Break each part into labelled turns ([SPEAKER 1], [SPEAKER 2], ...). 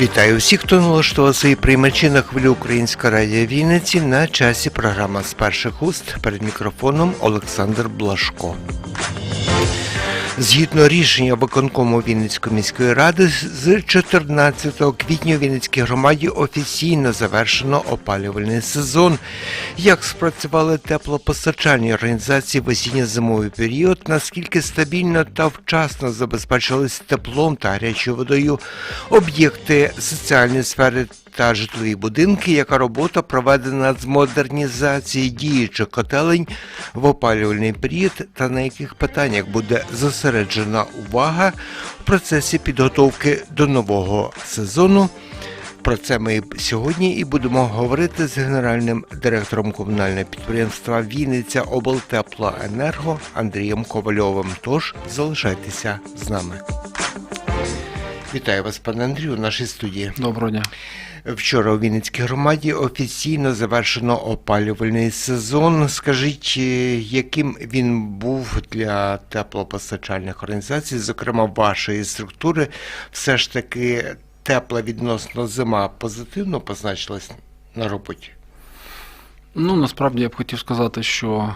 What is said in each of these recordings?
[SPEAKER 1] Вітаю всіх, хто налаштував свої приймачі на хвилю Українська радіо Вінниці на часі програма з перших уст перед мікрофоном Олександр Блашко. Згідно рішення виконкому Вінницької міської ради, з 14 квітня у Вінницькій громаді офіційно завершено опалювальний сезон. Як спрацювали теплопостачальні організації в осінньо-зимовий період, наскільки стабільно та вчасно забезпечились теплом та гарячою водою об'єкти соціальної сфери та житлові будинки, яка робота проведена з модернізації діючих котелень в опалювальний період та на яких питаннях буде зосереджена увага в процесі підготовки до нового сезону. Про це ми сьогодні і будемо говорити з генеральним директором комунального підприємства Вінниця облтеплоенерго Андрієм Ковальовим. Тож залишайтеся з нами. Вітаю вас, пане Андрію, в нашій студії.
[SPEAKER 2] Доброго дня.
[SPEAKER 1] Вчора у Вінницькій громаді офіційно завершено опалювальний сезон. Скажіть, е, яким він був для теплопостачальних організацій, зокрема вашої структури, все ж таки тепла відносно зима позитивно позначилась на роботі?
[SPEAKER 2] Ну насправді я б хотів сказати, що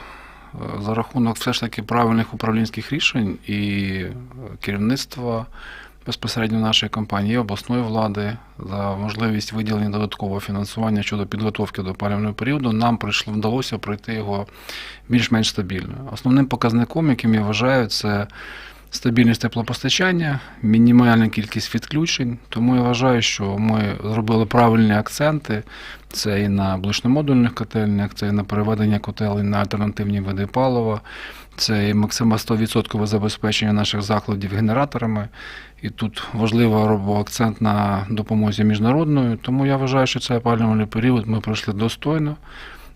[SPEAKER 2] е, за рахунок все ж таки правильних управлінських рішень і е, керівництва безпосередньо нашої компанії, обласної влади за можливість виділення додаткового фінансування щодо підготовки до опалювального періоду, нам прийшло вдалося пройти його більш-менш стабільно. Основним показником, яким я вважаю, це стабільність теплопостачання, мінімальна кількість відключень. Тому я вважаю, що ми зробили правильні акценти. Це і на блочномодульних котельнях, це і на переведення котелень на альтернативні види палива, це і максимально 100% забезпечення наших закладів генераторами. І тут важливо робив акцент на допомозі міжнародної. Тому я вважаю, що цей опалювальний період ми пройшли достойно,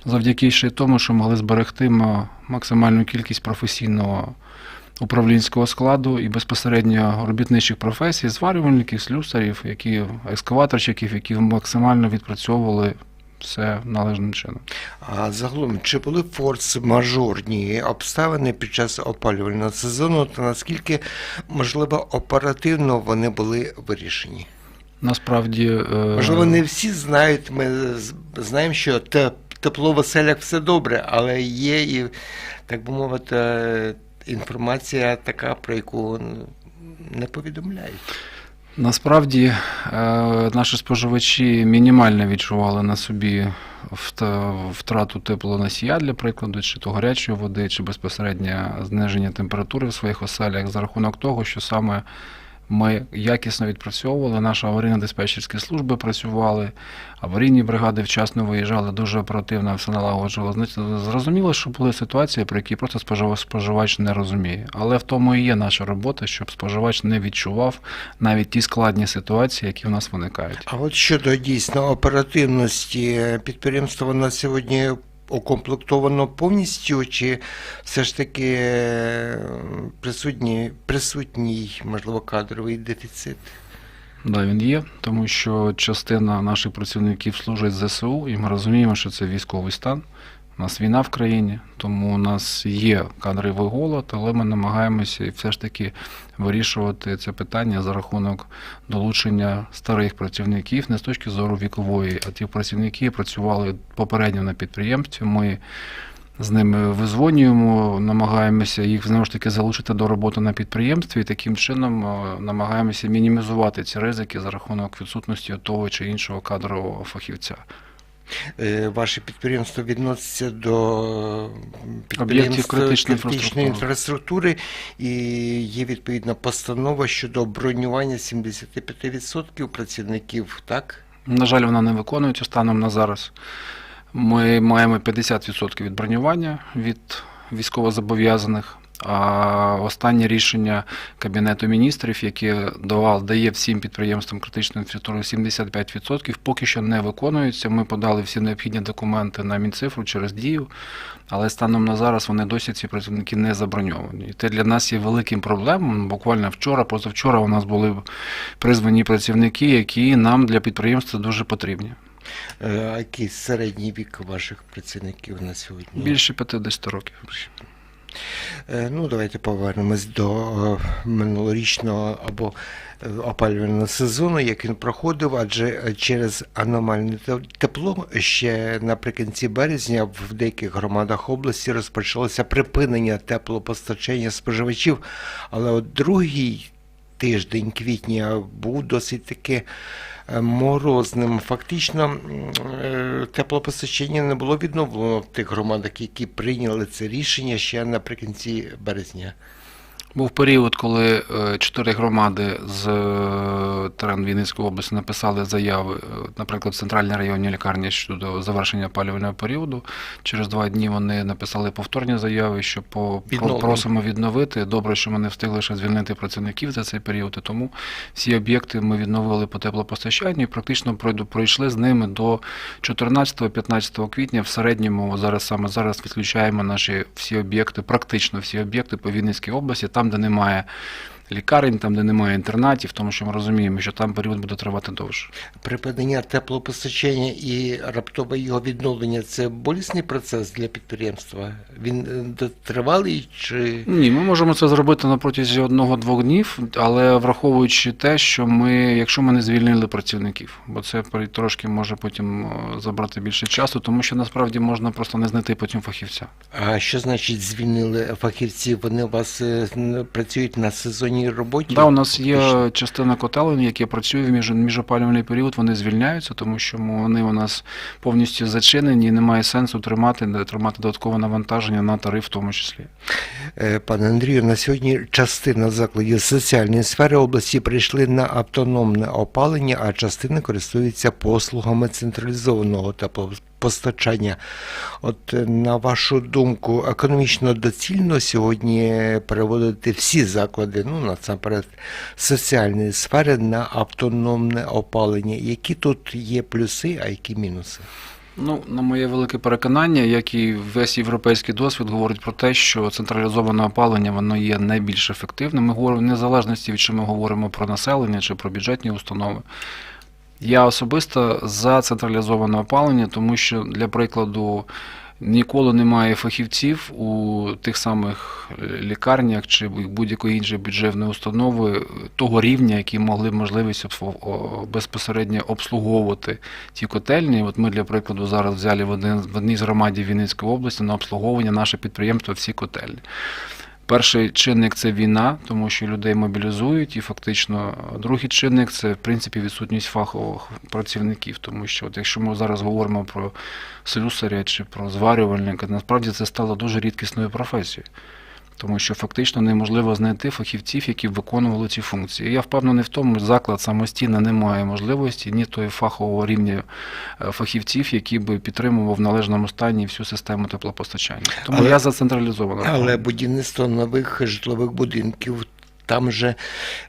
[SPEAKER 2] завдяки ще тому, що могли зберегти максимальну кількість професійного управлінського складу і безпосередньо робітничих професій, зварювальників, слюсарів, які екскаваторщиків, які максимально відпрацьовували все належним чином.
[SPEAKER 1] А загалом, чи були форс-мажорні обставини під час опалювального сезону, та наскільки можливо оперативно вони були вирішені?
[SPEAKER 2] Насправді, е,
[SPEAKER 1] Можливо, не всі знають. Ми знаємо, що тепло в оселях все добре, але є і, так би мовити, інформація така, про яку не повідомляють.
[SPEAKER 2] Насправді е, наші споживачі мінімально відчували на собі втрату теплоносія, для прикладу, чи то гарячої води, чи безпосередньо зниження температури в своїх оселях за рахунок того, що саме ми якісно відпрацьовували, наші аварійно-диспетчерські служби працювали, аварійні бригади вчасно виїжджали, дуже оперативно все налагоджувало. Значить, Зрозуміло, що були ситуації, про які просто спожив- споживач не розуміє. Але в тому і є наша робота, щоб споживач не відчував навіть ті складні ситуації, які в нас виникають.
[SPEAKER 1] А от щодо дійсно оперативності, підприємство на сьогодні укомплектовано повністю, чи все ж таки е, присутній, присутній, можливо, кадровий дефіцит?
[SPEAKER 2] Да, він є, тому що частина наших працівників служить ЗСУ, і ми розуміємо, що це військовий стан. У нас війна в країні, тому у нас є кадровий голод, але ми намагаємося все ж таки вирішувати це питання за рахунок долучення старих працівників не з точки зору вікової, а ті працівники працювали попередньо на підприємстві. Ми з ними визвонюємо, намагаємося їх знову ж таки залучити до роботи на підприємстві, і таким чином е, намагаємося мінімізувати ці ризики за рахунок відсутності того чи іншого кадрового фахівця.
[SPEAKER 1] Е, Ваше підприємство відноситься до підприємств
[SPEAKER 2] критичної
[SPEAKER 1] критичної
[SPEAKER 2] інфраструктури.
[SPEAKER 1] інфраструктури і є відповідна постанова щодо бронювання 75% працівників, так?
[SPEAKER 2] На жаль, вона не виконується станом на зараз. Ми маємо 50% від бронювання від військовозобов'язаних. А останнє рішення Кабінету міністрів, яке давав, дає всім підприємствам критичної інфраструктури 75%, поки що не виконується. Ми подали всі необхідні документи на Мінцифру через дію, але станом на зараз вони досі ці працівники не заброньовані. І це для нас є великим проблемом. Буквально вчора, позавчора у нас були призвані працівники, які нам для підприємства дуже потрібні.
[SPEAKER 1] Е, А який середній вік ваших працівників на сьогодні?
[SPEAKER 2] Більше 50 років.
[SPEAKER 1] Е, Ну, давайте повернемось до е, минулорічного або е, опалювального сезону, як він проходив, адже через аномальне тепло ще наприкінці березня в деяких громадах області розпочалося припинення теплопостачання споживачів, але от другий тиждень квітня був досить таки е, морозним. Фактично е, теплопостачання не було відновлено в тих громадах, які прийняли це рішення ще наприкінці березня.
[SPEAKER 2] Був період, коли е, чотири громади з е, терен Вінницької області написали заяви, е, наприклад, в центральній районній лікарні щодо завершення опалювального періоду. Через два дні вони написали повторні заяви, що по,
[SPEAKER 1] Відновлення.
[SPEAKER 2] просимо відновити. Добре, що ми не встигли ще звільнити працівників за цей період, і тому всі об'єкти ми відновили по теплопостачанню і практично пройшли з ними до 14-15 квітня. В середньому зараз саме зараз відключаємо наші всі об'єкти, практично всі об'єкти по Вінницькій області, там, де немає лікарень, там, де немає інтернатів, тому що ми розуміємо, що там період буде тривати довше.
[SPEAKER 1] Припинення теплопостачання і раптове його відновлення це болісний процес для підприємства. Він е, тривалий чи
[SPEAKER 2] Ні, ми можемо це зробити на протязі одного-двох днів, але враховуючи те, що ми, якщо ми не звільнили працівників, бо це трошки може потім забрати більше часу, тому що насправді можна просто не знайти потім фахівця.
[SPEAKER 1] а що значить звільнили фахівці? Вони у вас е, працюють на сезонній роботі?
[SPEAKER 2] Да, у нас є частина котелень, які працюють в між, міжопалювальний період, вони звільняються, тому що вони у нас повністю зачинені і немає сенсу тримати, тримати додаткове навантаження на тариф в тому числі.
[SPEAKER 1] Е, Пане Андрію, на сьогодні частина закладів соціальної сфери області прийшли на автономне опалення, а частина користується послугами централізованого теплопостачання. От е, на вашу думку, економічно доцільно сьогодні переводити всі заклади, ну насамперед соціальної сфери на автономне опалення. Які тут є плюси, а які мінуси?
[SPEAKER 2] Ну, на моє велике переконання, як і весь європейський досвід говорить про те, що централізоване опалення воно є найбільш ефективним. Ми говоримо в незалежності від чи ми говоримо про населення чи про бюджетні установи. Я особисто за централізоване опалення, тому що, для прикладу, ніколи немає фахівців у тих самих е, лікарнях чи будь-якої іншої бюджетної установи того рівня, які могли б можливість безпосередньо обслуговувати ті котельні. От ми, для прикладу, зараз взяли в одній з громадів Вінницької області на обслуговування наше підприємство всі котельні. Перший чинник це війна, тому що людей мобілізують, і фактично другий чинник це в принципі відсутність фахових працівників. Тому що, от якщо ми зараз говоримо про слюсаря чи про зварювальника, насправді це стало дуже рідкісною професією. Тому що фактично неможливо знайти фахівців, які б виконували ці функції. Я впевнений в тому, що заклад самостійно не має можливості ні того фахового рівня е, фахівців, які би підтримував в належному стані всю систему теплопостачання. Тому
[SPEAKER 1] Але-
[SPEAKER 2] я за централізовано.
[SPEAKER 1] Але будівництво нових житлових будинків там же,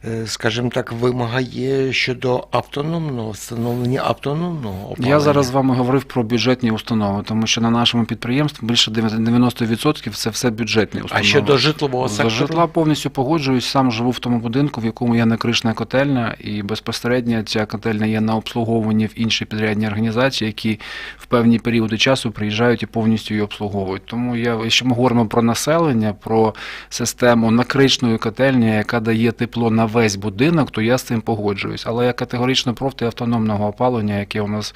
[SPEAKER 1] е, скажімо так, вимагає щодо автономного встановлення автономного опалення.
[SPEAKER 2] Я зараз з вами говорив про бюджетні установи, тому що на нашому підприємстві більше 90% це все бюджетні установи.
[SPEAKER 1] А щодо житлового сектору?
[SPEAKER 2] житла повністю погоджуюсь. Сам живу в тому будинку, в якому є накришна котельня, і безпосередньо ця котельня є на обслуговуванні в інші підрядні організації, які в певні періоди часу приїжджають і повністю її обслуговують. Тому я, якщо ми говоримо про населення, про систему накричної котельні, яка дає тепло на весь будинок, то я з цим погоджуюсь. Але я категорично проти автономного опалення, яке у нас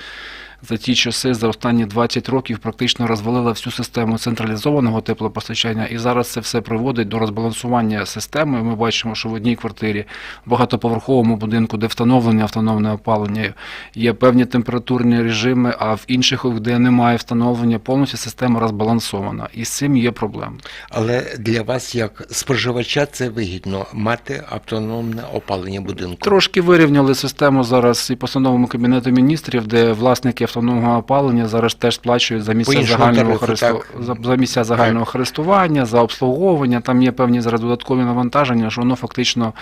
[SPEAKER 2] за ті часи, за останні 20 років, практично розвалила всю систему централізованого теплопостачання, і зараз це все приводить до розбалансування системи. Ми бачимо, що в одній квартирі, в багатоповерховому будинку, де встановлене автономне опалення, є певні температурні режими, а в інших, де немає встановлення, повністю система розбалансована. І з цим є проблема.
[SPEAKER 1] Але для вас, як споживача, це вигідно мати автономне опалення будинку.
[SPEAKER 2] Трошки вирівняли систему зараз і постановами Кабінету міністрів, де власники автономного опалення зараз теж сплачують за місця загального
[SPEAKER 1] тарифу,
[SPEAKER 2] користу... за, за місця загального користування, за обслуговування. Там є певні зараз додаткові навантаження, що воно фактично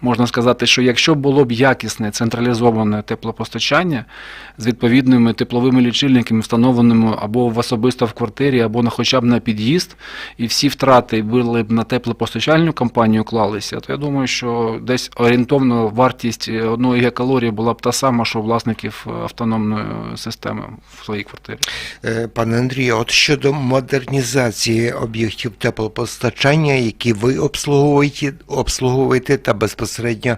[SPEAKER 2] можна сказати, що якщо було б якісне централізоване теплопостачання з відповідними тепловими лічильниками, встановленими або в особисто в квартирі, або на хоча б на під'їзд, і всі втрати були б на теплопостачальну компанію клалися, то я думаю, що десь орієнтовно вартість одної гекалорії була б та сама, що власників автономної системи. Системи в своїй квартирі.
[SPEAKER 1] Е, Пане Андрію, от щодо модернізації об'єктів теплопостачання, які ви обслуговуєте, обслуговуєте та безпосередньо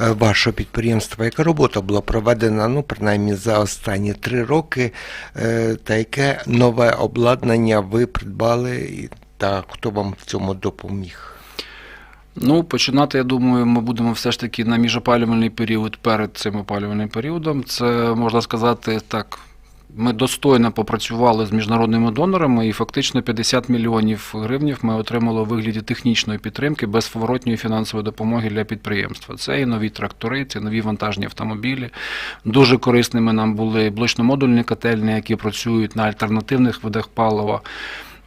[SPEAKER 1] е, вашого підприємства, яка робота була проведена, ну, принаймні за останні три роки, е, та яке нове обладнання ви придбали, та хто вам в цьому допоміг?
[SPEAKER 2] Ну, починати, я думаю, ми будемо все ж таки на міжопалювальний період перед цим опалювальним періодом. Це можна сказати так. Ми достойно попрацювали з міжнародними донорами, і фактично 50 мільйонів гривнів ми отримали у вигляді технічної підтримки безповоротньої фінансової допомоги для підприємства. Це і нові трактори, це нові вантажні автомобілі. Дуже корисними нам були блочно-модульні котельні, які працюють на альтернативних видах палива.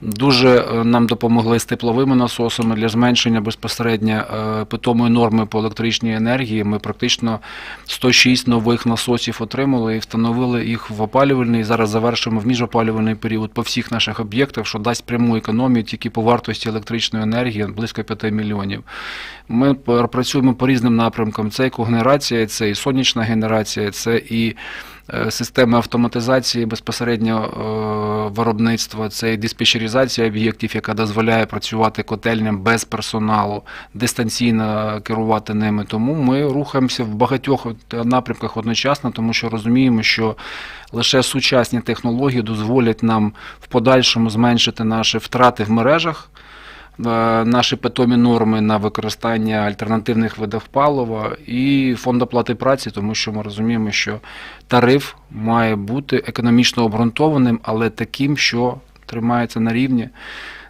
[SPEAKER 2] Дуже е, нам допомогли з тепловими насосами для зменшення безпосередньо е, питомої норми по електричній енергії. Ми практично 106 нових насосів отримали і встановили їх в опалювальний. Зараз завершимо в міжопалювальний період по всіх наших об'єктах, що дасть пряму економію тільки по вартості електричної енергії близько 5 мільйонів. Ми працюємо по різним напрямкам. Це і когенерація, це і сонячна генерація, це і системи автоматизації безпосередньо е, виробництва, це і диспетчеризація об'єктів, яка дозволяє працювати котельням без персоналу, дистанційно керувати ними. Тому ми рухаємося в багатьох напрямках одночасно, тому що розуміємо, що лише сучасні технології дозволять нам в подальшому зменшити наші втрати в мережах. Е, Наші питомі норми на використання альтернативних видів палива і фонд оплати праці, тому що ми розуміємо, що тариф має бути економічно обґрунтованим, але таким, що тримається на рівні,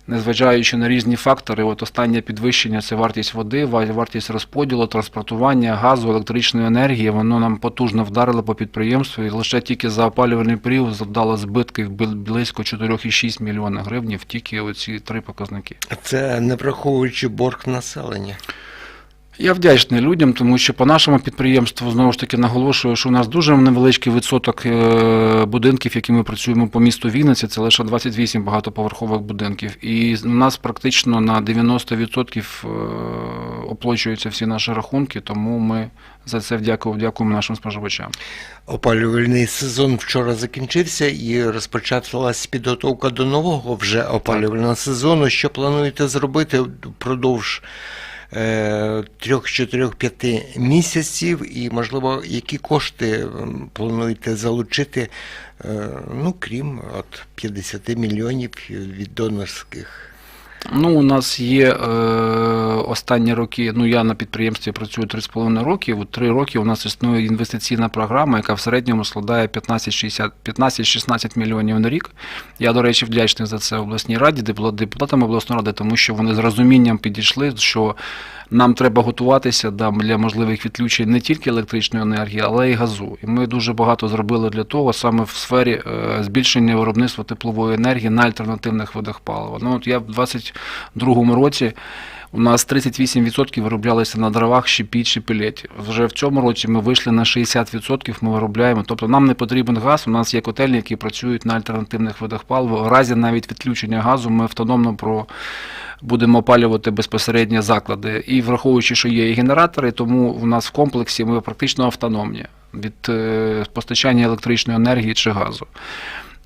[SPEAKER 2] незважаючи на різні фактори. От останнє підвищення це вартість води, вартість розподілу, транспортування, газу, електричної енергії. Воно нам потужно вдарило по підприємству, і лише тільки за опалювальний період завдало збитків близько 4,6 мільйона гривень, тільки оці три показники.
[SPEAKER 1] Це не враховуючи борг населення.
[SPEAKER 2] Я вдячний людям, тому що по нашому підприємству знову ж таки наголошую, що у нас дуже невеличкий відсоток е, будинків, які ми працюємо по місту Вінниці. Це лише 28 багатоповерхових будинків. І у нас практично на 90% е, оплачуються всі наші рахунки, тому ми за це вдякуємо, дякуємо нашим споживачам.
[SPEAKER 1] Опалювальний сезон вчора закінчився і розпочалась підготовка до нового вже опалювального сезону. Що плануєте зробити впродовж е, трьох, чотирьох, п'яти місяців, і, можливо, які кошти плануєте залучити, е, ну, крім от 50 мільйонів від донорських?
[SPEAKER 2] Ну, у нас є е, останні роки. Ну, я на підприємстві працюю 3,5 роки. От 3 роки у нас існує інвестиційна програма, яка в середньому складає 15-60 15-16 мільйонів на рік. Я, до речі, вдячний за це обласній раді, депутатам обласної ради, тому що вони з розумінням підійшли, що нам треба готуватися да, для можливих відключень не тільки електричної енергії, але й газу. І ми дуже багато зробили для того, саме в сфері е, збільшення виробництва теплової енергії на альтернативних видах палива. Ну, от я в 22-му році. У нас 38% вироблялися на дровах, щепі чи пелеті. Вже в цьому році ми вийшли на 60% ми виробляємо. Тобто нам не потрібен газ. У нас є котельні, які працюють на альтернативних видах палива. В разі навіть відключення газу ми автономно про будемо опалювати безпосередньо заклади. І враховуючи, що є і генератори, тому у нас в комплексі ми практично автономні від е, постачання електричної енергії чи газу.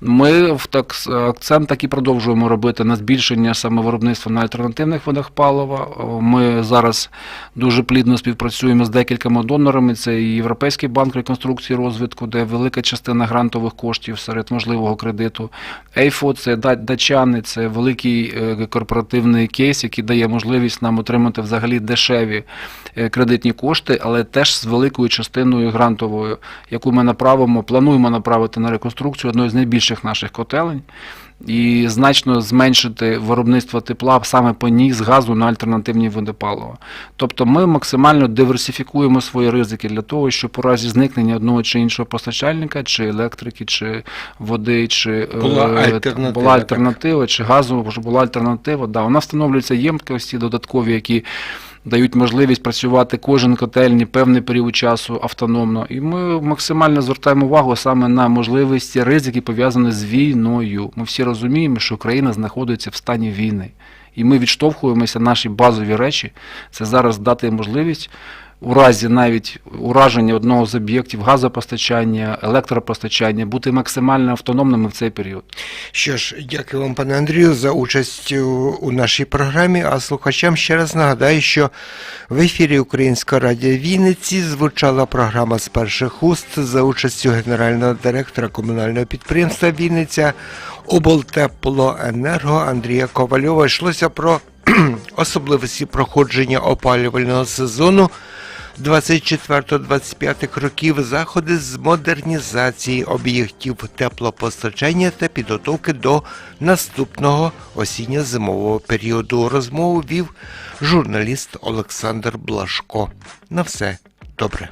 [SPEAKER 2] Ми в так акцент так і продовжуємо робити на збільшення саме виробництва на альтернативних видах палива. Ми зараз дуже плідно співпрацюємо з декількома донорами. Це і Європейський банк реконструкції розвитку, де велика частина грантових коштів серед можливого кредиту. ЕЙФО це да- датчани, це великий е, корпоративний кейс, який дає можливість нам отримати взагалі дешеві е, кредитні кошти, але теж з великою частиною грантовою, яку ми направимо, плануємо направити на реконструкцію одної з найбільших наших котелень. І значно зменшити виробництво тепла саме по ній з газу на альтернативні види палива. Тобто ми максимально диверсифікуємо свої ризики для того, щоб у разі зникнення одного чи іншого постачальника, чи електрики, чи води, чи е,
[SPEAKER 1] Була
[SPEAKER 2] та-
[SPEAKER 1] альтернатива,
[SPEAKER 2] була альтернатива чи газу, була альтернатива. Да, у нас встановлюються ємкості додаткові, які дають можливість працювати кожен котельні певний період часу автономно. І ми максимально звертаємо увагу саме на можливості ризики, пов'язані з війною. Ми всі розуміємо, що Україна знаходиться в стані війни. І ми відштовхуємося наші базові речі. Це зараз дати можливість у разі навіть ураження одного з об'єктів газопостачання, електропостачання бути максимально автономними в цей період.
[SPEAKER 1] Що ж, дякую вам, пане Андрію, за участь у, нашій програмі. А слухачам ще раз нагадаю, що в ефірі Українського радіо Вінниці звучала програма з перших уст за участю генерального директора комунального підприємства Вінниця облтеплоенерго Андрія Ковальова. Йшлося про особливості проходження опалювального сезону 24-25 років заходи з модернізації об'єктів теплопостачання та підготовки до наступного осінньо-зимового періоду. Розмову вів журналіст Олександр Блашко. На все добре.